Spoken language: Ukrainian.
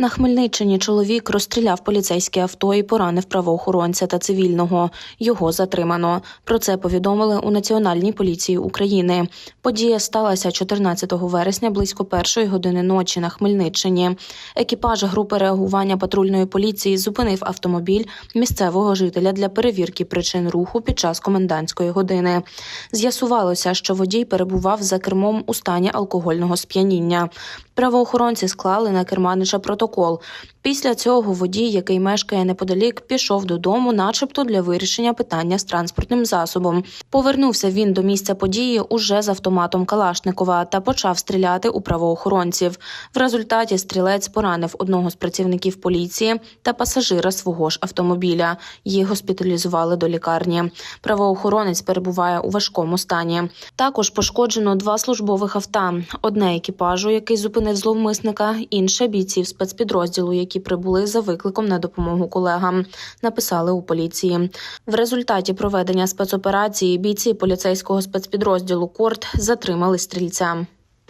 На Хмельниччині чоловік розстріляв поліцейське авто і поранив правоохоронця та цивільного. Його затримано. Про це повідомили у Національній поліції України. Подія сталася 14 вересня близько першої години ночі на Хмельниччині. Екіпаж групи реагування патрульної поліції зупинив автомобіль місцевого жителя для перевірки причин руху під час комендантської години. З'ясувалося, що водій перебував за кермом у стані алкогольного сп'яніння. Правоохоронці склали на керманича протокол. protocol. Після цього водій, який мешкає неподалік, пішов додому, начебто для вирішення питання з транспортним засобом. Повернувся він до місця події уже з автоматом Калашникова та почав стріляти у правоохоронців. В результаті стрілець поранив одного з працівників поліції та пасажира свого ж автомобіля. Їх госпіталізували до лікарні. Правоохоронець перебуває у важкому стані. Також пошкоджено два службових авто: одне екіпажу, який зупинив зловмисника, інше бійців спецпідрозділу, які прибули за викликом на допомогу колегам. Написали у поліції. В результаті проведення спецоперації бійці поліцейського спецпідрозділу Корт затримали стрільця.